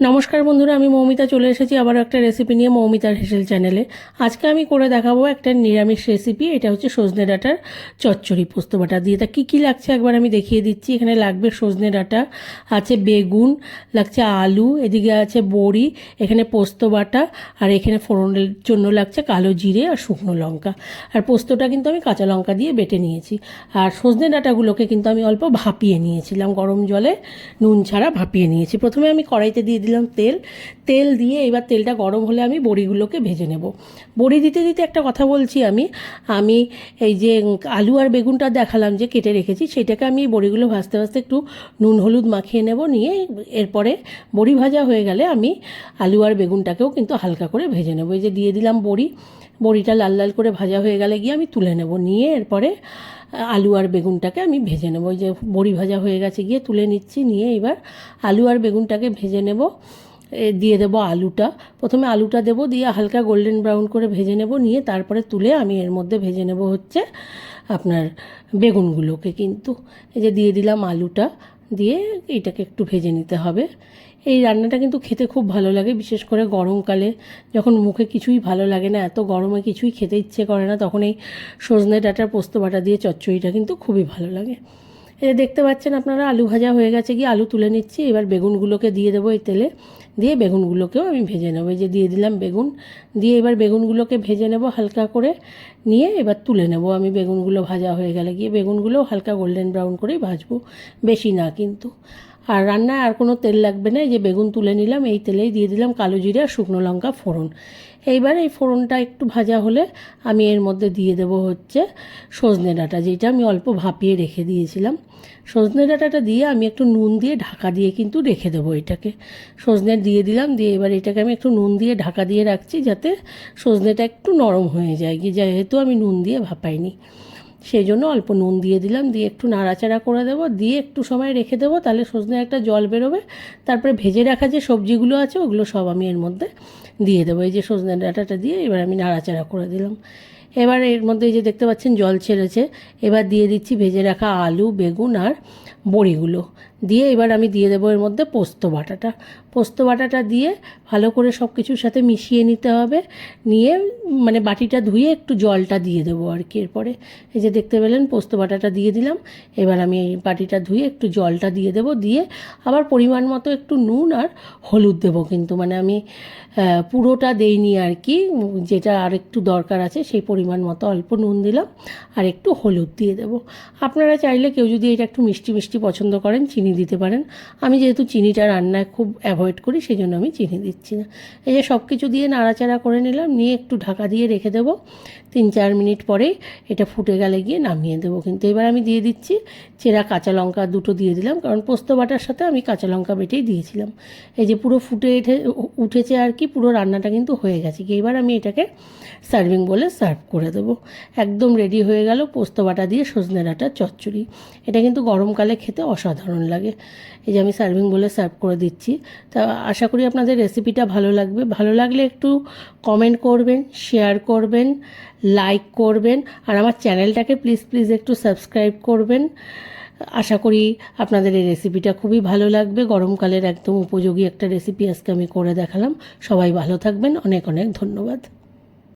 নমস্কার বন্ধুরা, আমি মৌমিতা চলে এসেছি আবার একটা রেসিপি নিয়ে মৌমিতার হেসেল চ্যানেলে আজকে আমি করে দেখাবো একটা নিরামিষ রেসিপি এটা হচ্ছে সজনে ডাঁটার চচ্চড়ি পোস্ত বাটা দিয়ে। তা কী কী লাগছে একবার আমি দেখিয়ে দিচ্ছি। এখানে লাগবে সজনে ডাঁটা, আছে বেগুন, লাগছে আলু, এদিকে আছে বড়ি, এখানে পোস্ত বাটা, আর এখানে ফোড়নের জন্য লাগছে কালো জিরে আর শুকনো লঙ্কা। আর পোস্তটা কিন্তু আমি কাঁচা লঙ্কা দিয়ে বেটে নিয়েছি। আর সজনে ডাঁটাগুলোকে কিন্তু আমি অল্প ভাপিয়ে নিয়েছিলাম, গরম জলে নুন ছাড়া ভাপিয়ে নিয়েছি। প্রথমে আমি কড়াইতে দিয়ে দিলাম তেল। তেল দিয়ে এবার তেলটা গরম হলে আমি বড়িগুলোকে ভেজে নেব। বড়ি দিতে দিতে একটা কথা বলছি আমি। আমি এই যে আলু আর বেগুনটা দেখালাম যে কেটে রেখেছি, সেটাকে আমি বড়িগুলো ভাজতে ভাজতে একটু নুন হলুদ মাখিয়ে নেব, নিয়ে এরপরে বড়ি ভাজা হয়ে গেলে আমি আলু আর বেগুনটাকেও কিন্তু হালকা করে ভেজে নেব। এই যে দিয়ে দিলাম বড়ি। বড়িটা লাল লাল করে ভাজা হয়ে গেলে গিয়ে আমি তুলে নেব। নিয়ে এরপরে আলু আর বেগুনটাকে আমি ভেজে নেব। ওই যে বড়ি ভাজা হয়ে গেছে গিয়ে তুলে নিচ্ছি, নিয়ে এবার আলু আর বেগুনটাকে ভেজে নেব। দিয়ে দেবো আলুটা। প্রথমে আলুটা দেবো, দিয়ে হালকা গোল্ডেন ব্রাউন করে ভেজে নেব। নিয়ে তারপরে তুলে আমি এর মধ্যে ভেজে নেব হচ্ছে আপনার বেগুনগুলোকে। কিন্তু এই যে দিয়ে দিলাম আলুটা দিয়ে এটাকে একটু ভেজে নিতে হবে। এই রান্নাটা কিন্তু খেতে খুব ভালো লাগে, বিশেষ করে গরমকালে। যখন মুখে কিছুই ভালো লাগে না, এত গরমে কিছুই খেতে ইচ্ছে করে না, তখন এই সজনে ডাটার পোস্ত বাটা দিয়ে চচ্চড়িটা কিন্তু খুবই ভালো লাগে। এই দেখতে পাচ্ছেন আপনারা, আলু ভাজা হয়ে গেছে। কি আলু তুলে নিচ্ছি। এবার বেগুনগুলোকে দিয়ে দেবো এই তেলে। দিয়ে বেগুনগুলোকেও আমি ভেজে নেব। এই যে দিয়ে দিলাম বেগুন। দিয়ে এবার বেগুনগুলোকে ভেজে নেব হালকা করে। নিয়ে এবার তুলে নেব। আমি বেগুনগুলো ভাজা হয়ে গেলে গিয়ে বেগুনগুলোও হালকা গোল্ডেন ব্রাউন করেই ভাজবো। বেশি না কিন্তু। আর রান্নায় আর কোনো তেল লাগবে না, এই যে বেগুন তুলে নিলাম, এই তেলেই দিয়ে দিলাম কালো জিরে আর শুকনো লঙ্কা, ফোড়ন। এইবার এই ফোড়নটা একটু ভাজা হলে আমি এর মধ্যে দিয়ে দেব হচ্ছে সজনে ডাঁটা, যেটা আমি অল্প ভাপিয়ে রেখে দিয়েছিলাম। সজনে ডাঁটাটা দিয়ে আমি একটু নুন দিয়ে ঢাকা দিয়ে কিন্তু রেখে দেবো এটাকে। সজনে দিয়ে দিলাম, দিয়ে এবার এটাকে আমি একটু নুন দিয়ে ঢাকা দিয়ে রাখছি যাতে সজনেটা একটু নরম হয়ে যায় যেহেতু আমি নুন দিয়ে ভাপাইনি। সেই জন্য অল্প নুন দিয়ে দিলাম, দিয়ে একটু নাড়াচাড়া করে দেবো, দিয়ে একটু সময় রেখে দেবো, তাহলে সজনে একটা জল বেরোবে। তারপরে ভেজে রাখা যে সবজিগুলো আছে, ওগুলো সব আমি এর মধ্যে দিয়ে দেবো। এই যে সজনে ডাটাটা দিয়ে এবার আমি নাড়াচাড়া করে দিলাম। এবার এর মধ্যে এই যে দেখতে পাচ্ছেন জল ছেড়েছে, এবার দিয়ে দিচ্ছি ভেজে রাখা আলু, বেগুন আর বড়িগুলো। দিয়ে এবার আমি দিয়ে দেবো এর মধ্যে পোস্ত বাটাটা। পোস্ত বাটাটা দিয়ে ভালো করে সব কিছুর সাথে মিশিয়ে নিতে হবে। নিয়ে মানে বাটিটা ধুয়ে একটু জলটা দিয়ে দেবো আর কি এরপরে। এই যে দেখতে পেলেন পোস্ত বাটাটা দিয়ে দিলাম। এবার আমি এই বাটিটা ধুয়ে একটু জলটা দিয়ে দেবো। দিয়ে আবার পরিমাণ মতো একটু নুন আর হলুদ দেবো কিন্তু। মানে আমি পুরোটা দেইনি আর কি। যেটা আর একটু দরকার আছে সেই পরিমাণ মতো অল্প নুন দিলাম। আর একটু হলুদ দিয়ে দেবো। আপনারা চাইলে কেউ যদি এটা একটু মিষ্টি মিষ্টি পছন্দ করেন, চিনি দিতে পারেন। আমি যেহেতু চিনিটা রান্নায় খুব অ্যাভয়েড করি সেই জন্য আমি চিনি দিচ্ছি না। এই যে সব কিছু দিয়ে নাড়াচাড়া করে নিলাম, নিয়ে একটু ঢাকা দিয়ে রেখে দেবো। তিন চার মিনিট পরেই এটা ফুটে গেলে গিয়ে নামিয়ে দেবো। কিন্তু এবার আমি দিয়ে দিচ্ছি চেরা কাঁচা লঙ্কা দুটো দিয়ে দিলাম, কারণ পোস্ত বাটার সাথে আমি কাঁচা লঙ্কা বেটেই দিয়েছিলাম। এই যে পুরো ফুটে উঠে, উঠেছে আর কি, পুরো রান্নাটা কিন্তু হয়ে গেছে। এবার আমি এটাকে সার্ভিং বলে সার্ভ করে দেবো। একদম রেডি হয়ে গেল পোস্ত বাটা দিয়ে সজনে ডাঁটার চচ্চড়ি। এটা কিন্তু গরমকালে খেতে অসাধারণ লাগে। এই যে আমি সার্ভিং বলে সার্ভ করে দিচ্ছি। তা আশা করি আপনাদের রেসিপিটা ভালো লাগবে। ভালো লাগলে একটু কমেন্ট করবেন, শেয়ার করবেন লাইক করবেন। আর আমার চ্যানেলটাকে প্লিজ প্লিজ একটু সাবস্ক্রাইব করবেন। আশা করি আপনাদের এই রেসিপিটা খুবই ভালো লাগবে। গরমকালের একদম উপযোগী একটা রেসিপি আজকে আমি করে দেখালাম। সবাই ভালো থাকবেন। অনেক অনেক ধন্যবাদ।